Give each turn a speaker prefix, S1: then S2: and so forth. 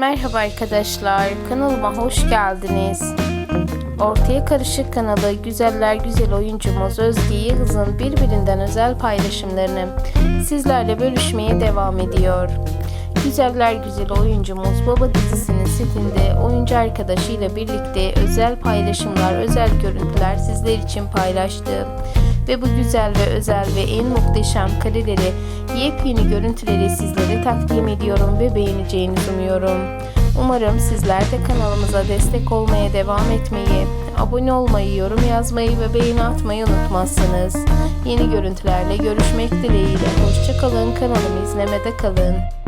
S1: Merhaba arkadaşlar, kanalıma hoş geldiniz. Ortaya Karışık kanalı güzeller güzel oyuncumuz Özge Yıldız'ın birbirinden özel paylaşımlarını sizlerle bölüşmeye devam ediyor. Güzeller güzel oyuncumuz Baba dizisinin setinde oyuncu arkadaşıyla birlikte özel paylaşımlar, özel görüntüler sizler için paylaştı. Ve bu güzel ve özel ve en muhteşem kareleri, yepyeni görüntüleri sizlere takdim ediyorum ve beğeneceğinizi umuyorum. Umarım sizler de kanalımıza destek olmaya devam etmeyi, abone olmayı, yorum yazmayı ve beğeni atmayı unutmazsınız. Yeni görüntülerle görüşmek dileğiyle. Hoşçakalın, kanalımı izlemede kalın.